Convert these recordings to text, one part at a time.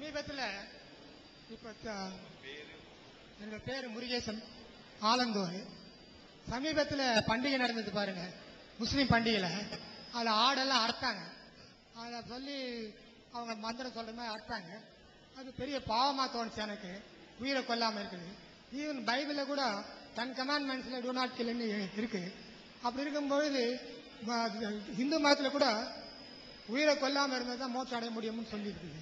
சமீபத்தில் இப்போ என்னோட பேர் முருகேசன் ஆலந்தூர். சமீபத்தில் பண்டிகை நடந்தது பாருங்க. முஸ்லீம் பண்டிகையில். அதில் ஆடெல்லாம் அறுத்தாங்க. அதை சொல்லி அவங்க மந்திரம் சொல்கிற மாதிரி அறுத்தாங்க. அது பெரிய பாவமாக தோணுச்சு எனக்கு. உயிரை கொல்லாமல் இருக்குது. ஈவன் பைபிளில் கூட தன் கமாண்ட்மெண்ட்ஸில் டூ நாட் கில்னு இருக்குது அப்படி இருக்கும்பொழுது இந்து மதத்தில் கூட உயிரை கொல்லாமல் இருந்தது தான் மோட்சம் அடைய முடியும்னு சொல்லியிருக்குது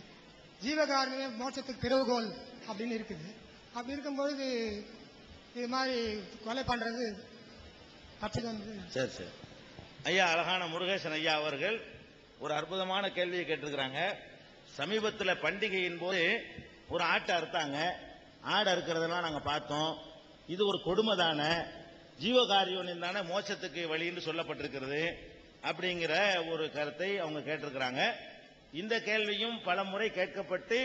ஜீவகாரணமே மோட்சத்துக்கு திறவுகோல் அப்படின்னு இருக்குது. அப்படி இருக்கும்பொழுது இது மாதிரி கொலை பண்றது சரி சரி. ஐயா அழகான முருகேசன் ஐயா அவர்கள் ஒரு அற்புதமான கேள்வியை கேட்டிருக்கிறாங்க. சமீபத்தில் பண்டிகையின் போது ஒரு ஆட்டை அறுத்தாங்க. ஆடு அறுக்கிறதெல்லாம் நாங்கள் பார்த்தோம். இது ஒரு கொடுமை தானே. ஜீவகாரியோனின் தானே மோட்சத்துக்கு வழின்னு சொல்லப்பட்டிருக்கிறது அப்படிங்கிற ஒரு கருத்தை அவங்க கேட்டிருக்கிறாங்க. இந்த கேள்வியும் பல முறை கேட்கப்பட்டு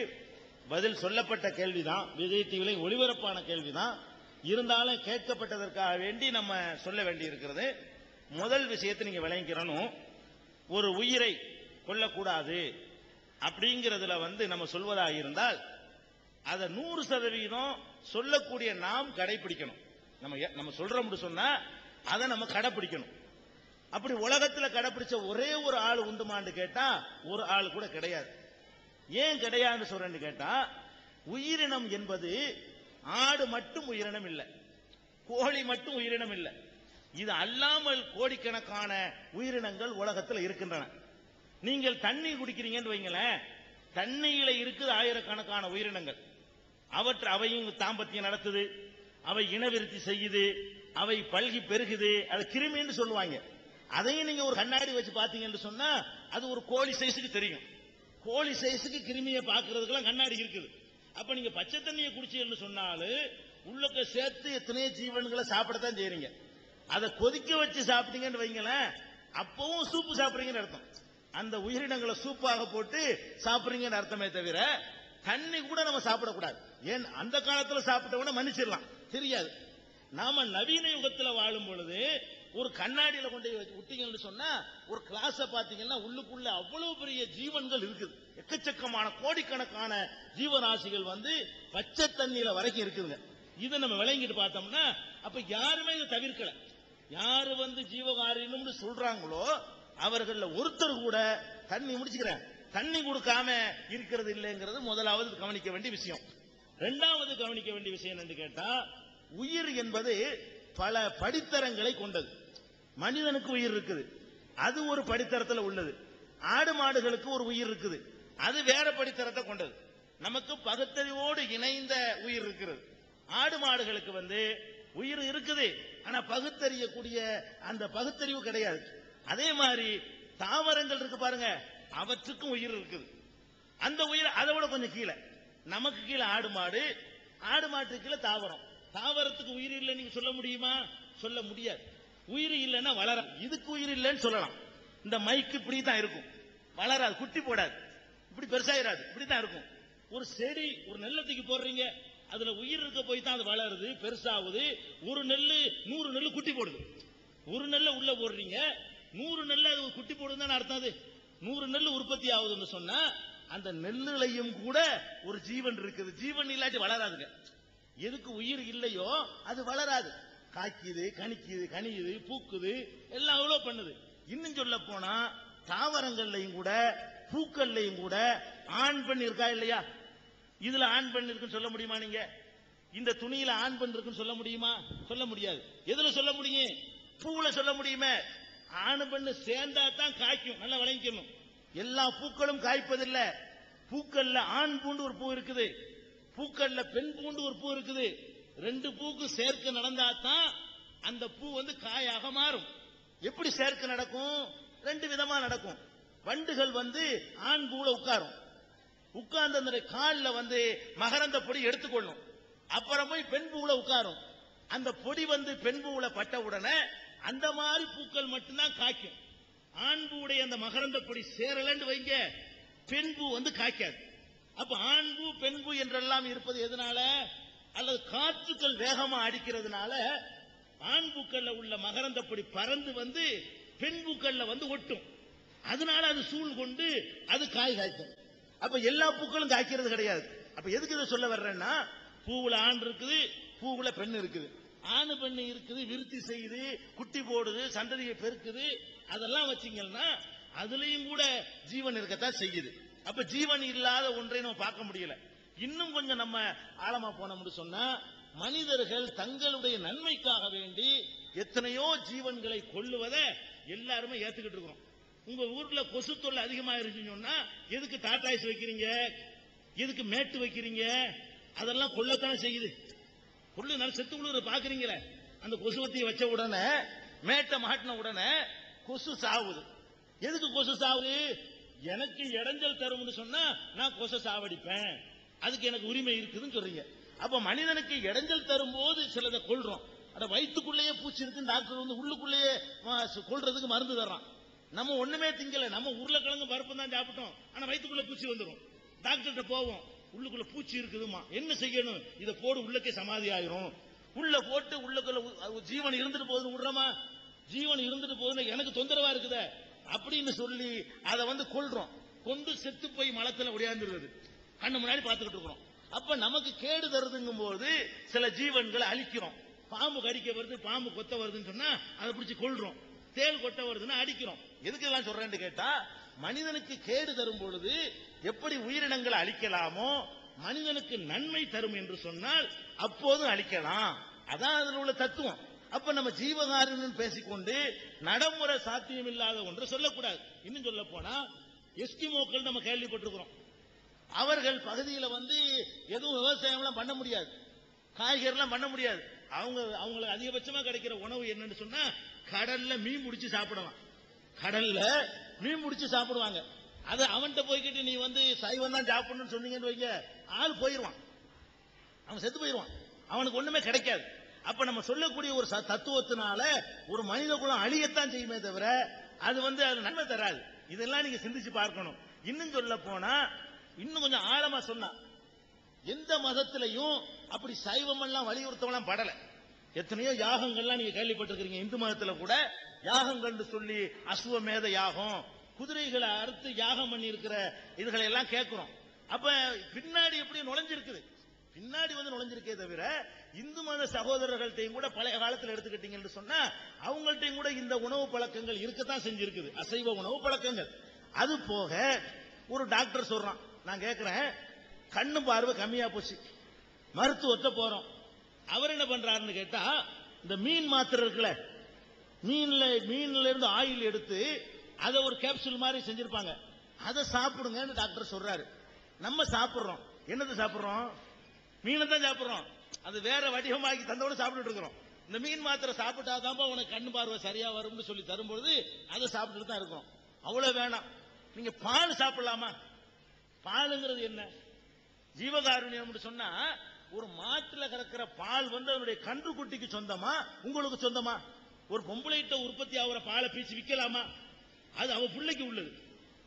பதில் சொல்லப்பட்ட கேள்விதான். விஜய் டிவில ஒளிபரப்பான கேள்விதான். இருந்தாலும் கேட்கப்பட்டதற்காக வேண்டி நம்ம சொல்ல வேண்டி இருக்கிறது முதல் விஷயத்தை நீங்க விளங்கிக்கிறனும் ஒரு உயிரை கொல்லக்கூடாது அப்படிங்கிறதுல வந்து நம்ம சொல்வதாக இருந்தால் அதை நூறு சதவீதம் சொல்லக்கூடிய நாம் கடைபிடிக்கணும் நம்ம எ- நம்ம சொல்றோம்னு சொன்னா அதை நம்ம கடைபிடிக்கணும் அப்படி உலகத்துல கடைபிடிச்ச ஒரே ஒரு ஆள் உண்டுமான்னு கேட்டா ஒரு ஆள் கூட கிடையாது. ஏன் கிடையாதுன்னு சொல்றேன்னு கேட்டா உயிரினம் என்பது ஆடு மட்டும் உயிரினம் இல்லை. கோழி மட்டும் உயிரினம் இல்லை. இது அல்லாமல் கோடிக்கணக்கான உயிரினங்கள் உலகத்தில் இருக்கின்றன. நீங்கள் தண்ணி குடிக்கிறீங்கன்னு வைங்களேன் தண்ணியில இருக்குது ஆயிரக்கணக்கான உயிரினங்கள். அவற்றை அவையும் தாம்பத்தியம் நடத்துது அவை இனவிருத்தி செய்யுது அவை பல்கி பெருகுது அது கிருமின்னு சொல்லுவாங்க. அதையும் நீங்க ஒரு கண்ணாடி வச்சு பாத்தீங்கன்னு சொன்னா அது ஒரு கோழி சைஸுக்கு தெரியும். கோழி சைஸுக்கு கிருமியை பாக்குறதுக்கெல்லாம் கண்ணாடி இருக்குது. அப்ப நீங்க பச்சை தண்ணியை குடிச்சீங்கன்னு சொன்னாலும் உள்ளக்க சேர்த்து எத்தனையோ ஜீவன்களை சாப்பிடத்தான் செய்யறீங்க அதை கொதிக்க வச்சு சாப்பிட்டீங்கன்னு வைங்களேன் அப்பவும் சூப்பு சாப்பிடுறீங்கன்னு அர்த்தம். அந்த உயிரினங்களை சூப்பாக போட்டு சாப்பிடுறீங்கன்னு அர்த்தமே தவிர தண்ணி கூட நம்ம சாப்பிடக்கூடாது. ஏன்? அந்த காலத்துல சாப்பிட்டவன மன்னிச்சிடலாம். தெரியாது. நாம நவீன யுகத்துல வாழும் பொழுது ஒரு கண்ணாடியில கொண்டு போய் வச்சு விட்டீங்கன்னு சொன்னா ஒரு கிளாஸ பாத்தீங்கன்னா உள்ளுக்குள்ள அவ்வளவு பெரிய ஜீவன்கள் இருக்குது. எக்கச்சக்கமான கோடிக்கணக்கான ஜீவராசிகள் வந்து பச்சை தண்ணீர வரைக்கும் இருக்குதுங்க. இதை நம்ம விளங்கிட்டு பார்த்தோம்னா அப்ப யாருமே இதை தவிர்க்கல. யாரு வந்து ஜீவகாரியம்னு சொல்றாங்களோ அவர்கள்ல ஒருத்தர் கூட தண்ணி முடிச்சுக்கிறேன். தண்ணி கொடுக்காம இருக்கிறது இல்லைங்கிறது முதலாவது கவனிக்க வேண்டிய விஷயம். இரண்டாவது கவனிக்க வேண்டிய விஷயம் என்று கேட்டா உயிர் என்பது பல படித்தரங்களை கொண்டது. மனிதனுக்கு உயிர் இருக்குது. அது ஒரு படித்தரத்தில் உள்ளது. ஆடு மாடுகளுக்கு ஒரு உயிர் இருக்குது. அது வேற படித்தரத்தை கொண்டது. நமக்கு பகுத்தறிவோடு இணைந்த உயிர் இருக்கிறது. ஆடு மாடுகளுக்கு வந்து உயிர் இருக்குது. ஆனா பகுத்தறியக்கூடிய அந்த பகுத்தறிவு கிடையாது. அதே மாதிரி தாவரங்கள் இருக்கு பாருங்க. அவற்றுக்கும் உயிர் இருக்குது. அந்த உயிர் அதை விட கொஞ்சம் கீழே. நமக்கு கீழே ஆடு மாடு ஆடு மாட்டுக்கு கீழே தாவரம். தாவரத்துக்கு உயிர் இல்லை நீங்க சொல்ல முடியுமா? சொல்ல முடியாது. உயிர் இல்லைன்னா வளர இதுக்கு உயிர் இல்லைன்னு சொல்லலாம். இந்த மைக்கு இப்படி தான் இருக்கும். வளராது குட்டி போடாது. இப்படி பெருசாயிராது. இப்படி தான் இருக்கும். ஒரு செடி ஒரு நெல்லத்துக்கு போடுறீங்க அதுல உயிர் இருக்க போய் தான் அது வளருது பெருசாகுது. ஒரு நெல் நூறு நெல் குட்டி போடுது. ஒரு நெல்லை உள்ள போடுறீங்க நூறு நெல் அது ஒரு குட்டி போடுதுன்னு அர்த்தம் அது? நூறு நெல் உற்பத்தி ஆகுதுன்னு சொன்னா அந்த நெல்லுலையும் கூட ஒரு ஜீவன் இருக்குது. ஜீவன் இல்லாட்டி வளராதுங்க. எதுக்கு உயிர் இல்லையோ அது வளராது. காய்க்குது கணிக்குது கனியுது பூக்குது எல்லாம் அவ்வளவு பண்ணுது. இன்னும் சொல்ல போனா தாவரங்கள்லையும் கூட பூக்கள்லையும் கூட ஆண் பெண் இருக்கா இல்லையா? இதுல ஆண் பெண் இருக்குன்னு சொல்ல முடியுமா நீங்க? இந்த துணியில ஆண் பெண் இருக்குன்னு சொல்ல முடியுமா? சொல்ல முடியாது. எதுல சொல்ல முடியும்? பூவுல சொல்ல முடியுமே. ஆண் பெண்ணு சேர்ந்தா தான் காய்க்கும். நல்லா விளங்கிக்கணும். எல்லா பூக்களும் காய்ப்பதில்ல. பூக்கள்ல ஆண் பூண்டு ஒரு பூ இருக்குது. பூக்கள்ல பெண் பூண்டு ஒரு பூ இருக்குது. ரெண்டு பூக்கு சேர்க்க நடந்தாதான் அந்த பூ வந்து காயாக மாறும். எப்படி சேர்க்க நடக்கும்? ரெண்டு விதமா நடக்கும். வண்டுகள் வந்து ஆண் பூல உட்காரும். உட்கார்ந்து அந்த காலில் வந்து மகரந்த பொடி எடுத்துக்கொள்ளும். அப்புறம் போய் பெண் பூவில் உட்காரும். அந்த பொடி வந்து பெண் பூவில் பட்ட உடனே அந்த மாதிரி பூக்கள் மட்டும்தான் காய்க்கும். ஆண் பூவுடைய அந்த மகரந்த பொடி சேரலன்னு வைங்க பெண் பூ வந்து காய்க்காது. அப்ப ஆண் பூ பெண் பூ என்றெல்லாம் இருப்பது எதனால? அல்லது காற்றுக்கள் வேகமா அடிக்கிறதுனால ஆண் பூக்கள்ல உள்ள மகரந்தப்படி பறந்து வந்து பெண் பூக்கள்ல வந்து ஒட்டும். அதனால அது சூழ் கொண்டு அது காய் காய்க்கும். அப்ப எல்லா பூக்களும் காய்க்கிறது கிடையாது. அப்ப எதுக்கு இதை சொல்ல வர்றேன்னா பூவுல ஆண் இருக்குது பூவுல பெண் இருக்குது. ஆணு பெண்ணு இருக்குது விருத்தி செய்யுது குட்டி போடுது சந்ததியை பெருக்குது அதெல்லாம் வச்சீங்கன்னா அதுலயும் கூட ஜீவன் இருக்கத்தான் செய்யுது. அப்ப ஜீவன் இல்லாத ஒன்றை நம்ம பார்க்க முடியல. இன்னும் கொஞ்சம் நம்ம ஆழமா போனோம்னு சொன்னா மனிதர்கள் தங்களுடைய நன்மைக்காக வேண்டி எத்தனையோ ஜீவன்களை கொல்லுவதை எல்லாருமே ஏத்துக்கிட்டு இருக்கிறோம். உங்க ஊர்ல கொசு தொல்லை அதிகமா இருந்துச்சுன்னு சொன்னா எதுக்கு டாடாய்ஸ் வைக்கிறீங்க? எதுக்கு மேட்டு வைக்கிறீங்க? அதெல்லாம் கொல்லத்தானே செய்யுது. கொள்ளு நல்ல செத்து குழு பாக்குறீங்களே. அந்த கொசுவத்தியை வச்ச உடனே மேட்டை மாட்டின உடனே கொசு சாவுது. எதுக்கு கொசு சாவுது? எனக்கு இடைஞ்சல் தரும்னு சொன்னா நான் கொசு சாவடிப்பேன். அதுக்கு எனக்கு உரிமை இருக்குதுன்னு சொல்றீங்க. அப்ப மனிதனுக்கு இடைஞ்சல் தரும்போது சிலதை கொள்றோம் அட வயிற்றுக்குள்ளேயே பூச்சி இருக்குன்னு டாக்டர் வந்து உள்ளுக்குள்ளேயே கொள்றதுக்கு மருந்து தர்றான். நம்ம ஒண்ணுமே திங்கல நம்ம உருளைக்கிழங்கு பருப்பு தான் சாப்பிட்டோம். ஆனா வயிற்றுக்குள்ள பூச்சி வந்துடும் டாக்டர்கிட்ட போவோம். உள்ளுக்குள்ள பூச்சி இருக்குதுமா என்ன செய்யணும்? இதை போடு உள்ளக்கே சமாதி ஆயிரும். உள்ள போட்டு உள்ளக்குள்ள ஜீவன் இருந்துட்டு போகுதுன்னு விடுறோமா ஜீவன் இருந்துட்டு போகுதுன்னு எனக்கு தொந்தரவா இருக்குதே. அப்படின்னு சொல்லி அதை வந்து கொள்றோம் கொண்டு செத்து போய் மலத்துல உடையாந்துருது கண்ணு முன்னாடி பார்த்துக்கிட்டு இருக்கிறோம். அப்ப நமக்கு கேடு தருதுங்கும் போது சில ஜீவன்களை அழிக்கிறோம். பாம்பு கடிக்க வருது பாம்பு கொத்த வருதுன்னு சொன்னா அதை பிடிச்சி கொள்றோம் தேள் கொட்ட வருதுன்னா அடிக்கிறோம். எதுக்கு எல்லாம் சொல்றேன்னு கேட்டா மனிதனுக்கு கேடு தரும் பொழுது எப்படி உயிரினங்களை அழிக்கலாமோ மனிதனுக்கு நன்மை தரும் என்று சொன்னால் அப்போதும் அழிக்கலாம். அதான் அதில் உள்ள தத்துவம். அப்ப நம்ம ஜீவகாருன்னு பேசிக்கொண்டு நடைமுறை சாத்தியம் இல்லாத ஒன்று சொல்லக்கூடாது. இன்னும் சொல்ல போனா எஸ்கிமோக்கள் நம்ம கேள்விப்பட்டிருக்கிறோம். அவர்கள் பகுதியில் வந்து எதுவும் விவசாயம்லாம் பண்ண முடியாது. காய்கறிலாம் பண்ண முடியாது. அவங்க அவங்களுக்கு அதிகபட்சமா கிடைக்கிற உணவு என்னன்னு சொன்னா கடல்ல மீன் முடிச்சு சாப்பிடலாம். கடல்ல மீன் முடிச்சு சாப்பிடுவாங்க. அது அவன்கிட்ட போய்கிட்டு நீ வந்து சைவம் தான் சாப்பிடணும்னு சொன்னீங்கன்னு வைங்க. ஆள் போயிருவான். அவன் செத்து போயிடுவான் அவனுக்கு ஒண்ணுமே கிடைக்காது. அப்ப நம்ம சொல்லக்கூடிய ஒரு தத்துவத்தினால ஒரு மனித குலம் அழியத்தான் செய்யுமே தவிர அது வந்து அது நன்மை தராது. இதெல்லாம் நீங்க சிந்திச்சு பார்க்கணும். இன்னும் சொல்ல போனா இன்னும் கொஞ்சம் ஆழமா சொன்னா எந்த மதத்திலையும் அப்படி சைவம் எல்லாம் வலியுறுத்தவெல்லாம் படல. எத்தனையோ யாகங்கள்லாம் நீங்க கேள்விப்பட்டிருக்கிறீங்க இந்து மதத்துல கூட யாகங்கள்னு சொல்லி அசுவமேத யாகம் குதிரைகளை அறுத்து யாகம் பண்ணி இருக்கிற இதுகளை எல்லாம் கேட்கிறோம். அப்ப பின்னாடி எப்படி நுழைஞ்சிருக்குது? பின்னாடி வந்து நுழைஞ்சிருக்கே தவிர இந்து மத சகோதரர்கள்ட்டையும் கூட பழைய காலத்துல எடுத்துக்கிட்டீங்கன்னு சொன்னா அவங்கள்ட்டையும் கூட இந்த உணவு பழக்கங்கள் இருக்கத்தான் செஞ்சிருக்குது. அசைவ உணவு பழக்கங்கள். அது போக ஒரு டாக்டர் சொல்றான் நான் கேட்கிறேன் கண்ணு பார்வை கம்மியா போச்சு. மருத்துவத்தை போறோம். அவர் என்ன பண்றாருன்னு கேட்டா இந்த மீன் மாத்திரை இருக்குல்ல மீன்ல மீன்ல இருந்து ஆயில் எடுத்து அதை ஒரு கேப்சூல் மாதிரி செஞ்சிருப்பாங்க. அதை சாப்பிடுங்கன்னு டாக்டர் சொல்றாரு. நம்ம சாப்பிடுறோம். என்னது சாப்பிடுறோம்? மீனை தான் சாப்பிடுறோம். அது வேற வடிவமாக்கி தந்தோட சாப்பிட்டுட்டு இருக்கிறோம். இந்த மீன் மாத்திரை சாப்பிட்டாதான்ப்பா உனக்கு கண்ணு பார்வை சரியா வரும்னு சொல்லி தரும்பொழுது அதை சாப்பிட்டுட்டு தான் இருக்கிறோம் அவ்வளவு வேணாம். நீங்க பால் சாப்பிடலாமா? பாலுங்கிறது என்ன? ஜீவகாருண்யம் சொன்னா ஒரு மாட்டுல கறக்கிற பால் வந்து அதனுடைய கன்றுக்குட்டிக்கு சொந்தமா? உங்களுக்கு சொந்தமா? ஒரு பொம்பளைகிட்ட உற்பத்தி ஆகிற பாலை பீச்சு விற்கலாமா அது அவ பிள்ளைக்கு உள்ளது.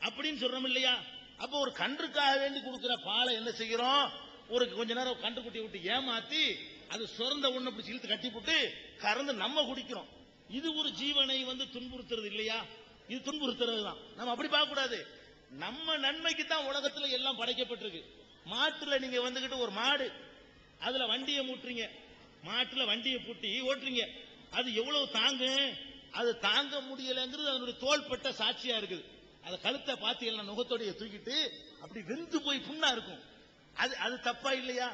அப்படின்னு சொல்றோம் இல்லையா? அப்ப ஒரு கன்றுக்காக வேண்டி கொடுக்கிற பாலை என்ன செய்கிறோம்? ஒரு கொஞ்ச நேரம் கன்றுக்குட்டியை விட்டு ஏமாத்தி அது சுரந்த ஒண்ணு பிடிச்சி இழுத்து கட்டி போட்டு கறந்து நம்ம குடிக்கிறோம். இது ஒரு ஜீவனை வந்து துன்புறுத்துறது இல்லையா? இது துன்புறுத்துறது தான் நம்ம அப்படி பார்க்க கூடாது நம்ம நன்மைக்கு தான் உலகத்துல எல்லாம் படைக்கப்பட்டிருக்கு. மாட்டுல நீங்க வந்துகிட்டு ஒரு மாடு அதுல வண்டியை மூட்டுறீங்க. மாட்டுல வண்டியை பூட்டி ஓட்டுறீங்க. அது எவ்வளவு தாங்கும் அது தாங்க முடியலைங்கிறது அதனுடைய தோள்பட்ட சாட்சியா இருக்குது. அதை கழுத்தை எல்லாம் நுகத்தோடைய தூக்கிட்டு அப்படி வெந்து போய் புண்ணா இருக்கும். அது அது தப்பா இல்லையா?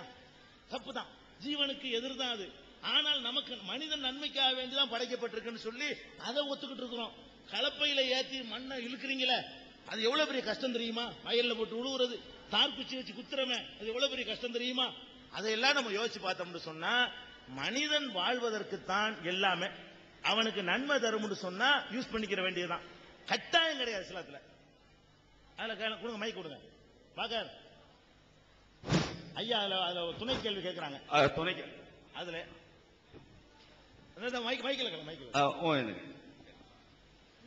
தப்பு தான் ஜீவனுக்கு எதிர் தான் அது. ஆனால் நமக்கு மனிதன் நன்மைக்காக வேண்டிதான் படைக்கப்பட்டிருக்குன்னு சொல்லி அதை ஒத்துக்கிட்டு இருக்கிறோம். கலப்பையில ஏத்தி மண்ணை இழுக்கிறீங்களே அது எவ்வளவு பெரிய கஷ்டம் தெரியுமா? வயல்ல போட்டு உழுவுறது. தார் குச்சி வச்சு குத்துறமே அது எவ்வளவு பெரிய கஷ்டம் தெரியுமா? அதையெல்லாம் நம்ம யோசிச்சு பார்த்தோம்னு சொன்னா மனிதன் வாழ்வதற்குத்தான் எல்லாமே அவனுக்கு நன்மை தரும்னு சொன்னா யூஸ் பண்ணிக்கிற வேண்டியதுதான். கட்டாயம் கிடையாது சிலத்துல. அதுல கொடுங்க மைக் கொடுங்க. பாக்க ஐயா அதுல அதுல துணை கேள்வி கேட்கறாங்க துணை அதுல. மைக் மைக்கில் மைக்கில்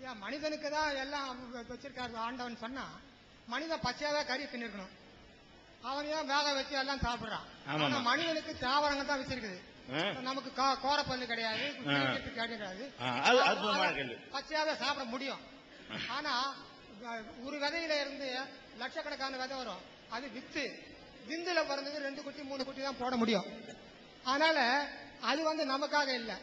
ஏன் மனிதனுக்கு தான் எல்லாம் வச்சிருக்காரு ஆண்டவன் சொன்னா மனிதன் பச்சையாவே கறி தின்னிருக்கணும். அவன் ஏன் வேக வச்சு எல்லாம் சாப்பிடுறான்? ஆனா மனிதனுக்கு தாவரங்க தான் வச்சிருக்குது. நமக்கு கோரப்பல்லு கிடையாது கிடையாது. பச்சையாவே சாப்பிட முடியும். ஆனா ஒரு விதையில இருந்து லட்சக்கணக்கான விதை வரும். அது வித்து விந்துல பிறந்தது ரெண்டு குட்டி மூணு குட்டி தான் போட முடியும். அதனால அது வந்து நமக்காக இல்லை.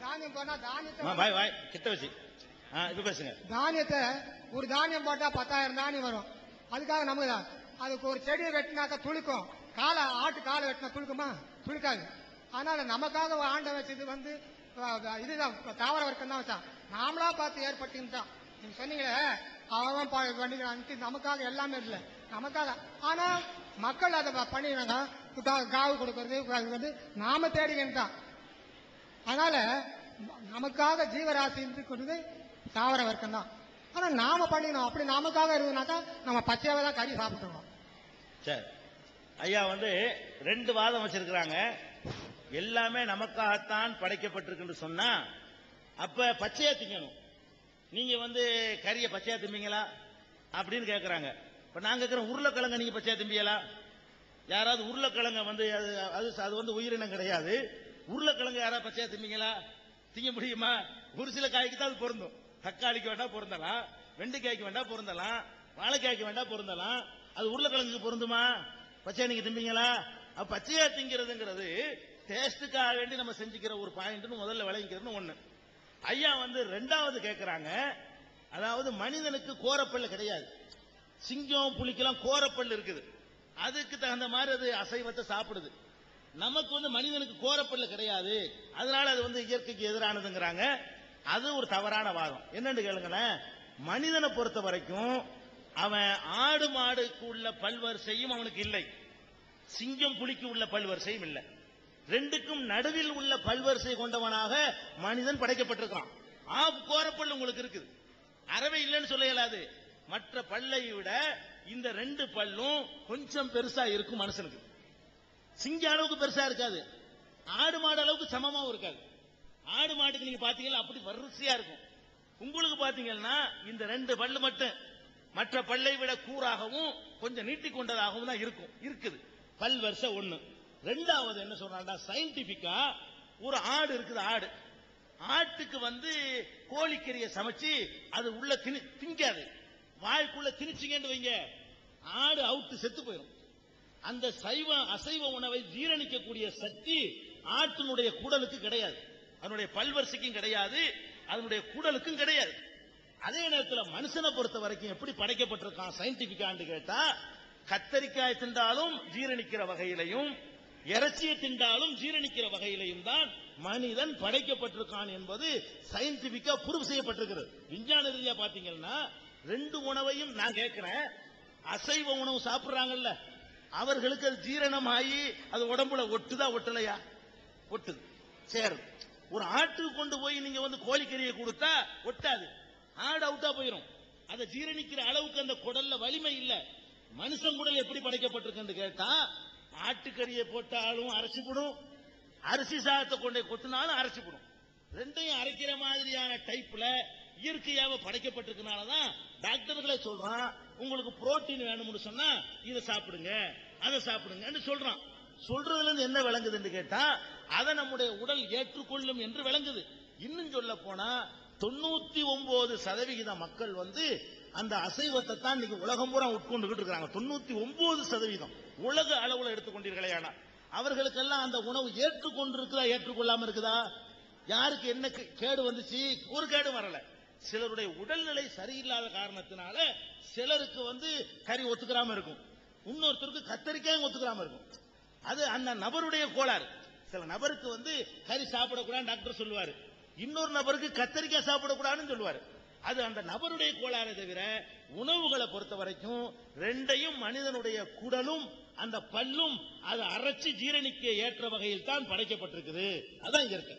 தானியம் போனா தானியத்தை வாய் வாய் கிட்ட வச்சு. ஆ இப்ப பேசுங்க. தானியத்தை ஒரு தானியம் போட்டா பத்தாயிரம் தானியம் வரும். அதுக்காக நமக்கு தான். அதுக்கு ஒரு செடியை வெட்டினாக்கா துளுக்கும். காலை ஆட்டு காலை வெட்டினா துளுக்குமா? துளுக்காது. அதனால நமக்காக ஆண்ட வச்சது வந்து இதுதான். தாவர வர்க்கம் தான் வச்சான். நாமளா பார்த்து ஏற்பட்டுன்னு தான் நீங்க சொன்னீங்களே அவன் பண்ணிக்கிறான்ட்டு நமக்காக எல்லாமே இல்லை. நமக்காக. ஆனா மக்கள் அதை ப- பண்ணிக்கிறாங்க. கா- காவு கொடுக்கறது வந்து நாம தேடிக்கணும் தான் அதனால நமக்காக ஜீவராசி இருக்கிறது தாவர வர்க்கம் தான். ஆனா நாம பண்ணிக்கணும் அப்படி நமக்காக இருந்ததுனாக்கா நம்ம பச்சையாவே தான் கறி சாப்பிட்டுருவோம் சரி. ஐயா வந்து ரெண்டு வாதம் வச்சிருக்கிறாங்க. எல்லாமே நமக்காகத்தான் படைக்கப்பட்டிருக்குன்னு சொன்னா அப்ப பச்சையா திங்கணும். நீங்க வந்து கறியை பச்சையா திம்பீங்களா? அப்படின்னு கேக்குறாங்க. இப்ப நான் இருக்கிற உருளைக்கிழங்க நீங்க பச்சையா திம்பியலா? யாராவது உருளைக்கிழங்க வந்து அது அது அது வந்து உயிரினம் கிடையாது. உருளைக்கிழங்கு யாராவது பச்சையா திம்பீங்களா திங்க முடியுமா? ஒரு சில காய்க்கு தான் அது பொருந்தும். தக்காளிக்கு வேண்டா பொருந்தலாம் வெண்டைக்காய்க்கு வேண்டா பொருந்தலாம் வாழைக்காய்க்கு வேண்டா பொருந்தலாம். அது உருளைக்கிழங்குக்கு பொருந்துமா? பச்சையா நீங்க திம்பீங்களா அப்ப பச்சையா திங்கிறதுங்கிறது டேஸ்டுக்காக வேண்டி நம்ம செஞ்சுக்கிற ஒரு பாயிண்ட்னு முதல்ல விளங்கிக்கிறதுன்னு ஒண்ணு. ஐயா வந்து ரெண்டாவது கேட்கிறாங்க அதாவது மனிதனுக்கு கோரப்பல்லு கிடையாது. சிங்கம் புலிக்கெல்லாம் கோரப்பல் இருக்குது. அதுக்கு தகுந்த மாதிரி அது அசைவத்தை சாப்பிடுது. நமக்கு வந்து மனிதனுக்கு கோரப்பல்லு கிடையாது. அதனால அது வந்து இயற்கைக்கு எதிரானதுங்கிறாங்க. அது ஒரு தவறான வாதம். என்னன்னு கேளுங்களேன். மனிதனை பொறுத்த வரைக்கும் அவன் ஆடு மாடுக்கு உள்ள பல்வரிசையும் அவனுக்கு இல்லை. சிங்கம் புலிக்கு உள்ள பல்வரிசையும் இல்லை. ரெண்டுக்கும் நடுவில் உள்ள பல்வரிசை கொண்டவனாக மனிதன் படைக்கப்பட்டிருக்கான் ஆ கோரப்பல் உங்களுக்கு இருக்குது. அறவே இல்லைன்னு சொல்ல இயலாது. மற்ற பல்லை விட இந்த ரெண்டு பல்லும் கொஞ்சம் பெருசா இருக்கும் மனுஷனுக்கு. சிங்க அளவுக்கு பெருசா இருக்காது. ஆடு மாடு அளவுக்கு சமமாவும் இருக்காது. ஆடு மாட்டுக்கு நீங்க பாத்தீங்கன்னா அப்படி வரிசையா இருக்கும். உங்களுக்கு பாத்தீங்கன்னா இந்த ரெண்டு பல்லு மட்டும் மற்ற பல்லை விட கூறாகவும் கொஞ்சம் நீட்டிக்கொண்டதாகவும் தான் இருக்கும். இருக்குது. பல் வருஷம் ஒண்ணு. ரெண்டாவது என்ன சொல்றாண்டா சயின்டிபிக்கா ஒரு ஆடு இருக்குது ஆடு. ஆட்டுக்கு வந்து கோழிக்கறியை சமைச்சு அது உள்ள திணி திங்காது. வாய்க்குள்ள திணிச்சிங்கன்னு வைங்க. ஆடு அவுட்டு செத்து போயிடும் அந்த சைவ அசைவ உணவை ஜீரணிக்கக்கூடிய சக்தி ஆட்டினுடைய குடலுக்கு கிடையாது. அதனுடைய பல்வரிசைக்கும் கிடையாது அதனுடைய குடலுக்கும் கிடையாது. அதே நேரத்தில் மனுஷனை பொறுத்த வரைக்கும் எப்படி படைக்கப்பட்டிருக்கான் சயின்டிபிக்கான்னு கேட்டா கத்தரிக்காய் தின்றாலும் ஜீரணிக்கிற வகையிலையும் இறைச்சியை தின்றாலும் ஜீரணிக்கிற வகையிலையும் தான் மனிதன் படைக்கப்பட்டிருக்கான் என்பது சயின்டிபிக்கா ப்ரூவ் செய்யப்பட்டிருக்கிறது. விஞ்ஞான ரீதியா பாத்தீங்கன்னா ரெண்டு உணவையும் நான் கேட்கிறேன். அசைவ உணவு சாப்பிடுறாங்கல்ல அவர்களுக்கு அது ஜீரணமாகி அது உடம்புல ஒட்டுதா ஒட்டலையா? ஒட்டுது. சேருது ஒரு ஆட்டுக்கு கொண்டு போய் நீங்க வந்து கோழிக்கறியை கொடுத்தா ஒட்டாது. ஆடு அவுட்டா போயிடும் அதை ஜீரணிக்கிற அளவுக்கு அந்த குடல்ல வலிமை இல்ல. மனுஷன் குடல் எப்படி படைக்கப்பட்டிருக்குன்னு கேட்டா ஆட்டுக்கறியை போட்டாலும் அரைச்சு அரிசி சாதத்தை கொண்டு போய் கொட்டினாலும் ரெண்டையும் அரைக்கிற மாதிரியான டைப்ல இயற்கையாக படைக்கப்பட்டிருக்கனாலதான் டாக்டர்களே சொல்றான் உங்களுக்கு புரோட்டீன் வேணும்னு சொன்னா இதை சாப்பிடுங்க அதை சாப்பிடுங்கன்னு சொல்றான். சொல்றதுல இருந்து என்ன விளங்குதுன்னு கேட்டா அதை நம்முடைய உடல் ஏற்றுக்கொள்ளும் என்று விளங்குது. இன்னும் சொல்ல போனா தொண்ணூத்தி ஒன்பது சதவிகித மக்கள் வந்து அந்த அசைவத்தை தான் இன்னைக்கு உலகம் பூரா உட்கொண்டுகிட்டு இருக்கிறாங்க. தொண்ணூத்தி ஒன்பது சதவீதம் உலக அளவுல எடுத்துக்கொண்டீர்களே ஆனால் அவர்களுக்கெல்லாம் அந்த உணவு ஏற்றுக்கொண்டிருக்குதா ஏற்றுக்கொள்ளாம இருக்குதா? யாருக்கு என்ன கே- கேடு வந்துச்சு? ஒரு கேடு வரல. சிலருடைய உடல்நிலை சரியில்லாத காரணத்தினால சிலருக்கு வந்து கறி ஒத்துக்கிறாம இருக்கும். இன்னொருத்தருக்கு கத்தரிக்காயும் ஒத்துக்கிறாம இருக்கும். அது அந்த நபருடைய கோளாறு. சில நபருக்கு வந்து கறி சாப்பிடக்கூடாது டாக்டர் சொல்லுவாரு. இன்னொரு நபருக்கு கத்தரிக்காய் சாப்பிடக்கூடாதுன்னு சொல்லுவாரு. அது அந்த நபருடைய கோளாறு தவிர உணவுகளை பொறுத்த வரைக்கும் ரெண்டையும் மனிதனுடைய குடலும் அந்த பல்லும் அதை அரைச்சு ஜீரணிக்க ஏற்ற வகையில் தான் படைக்கப்பட்டிருக்குது. அதான் இங்க இருக்கு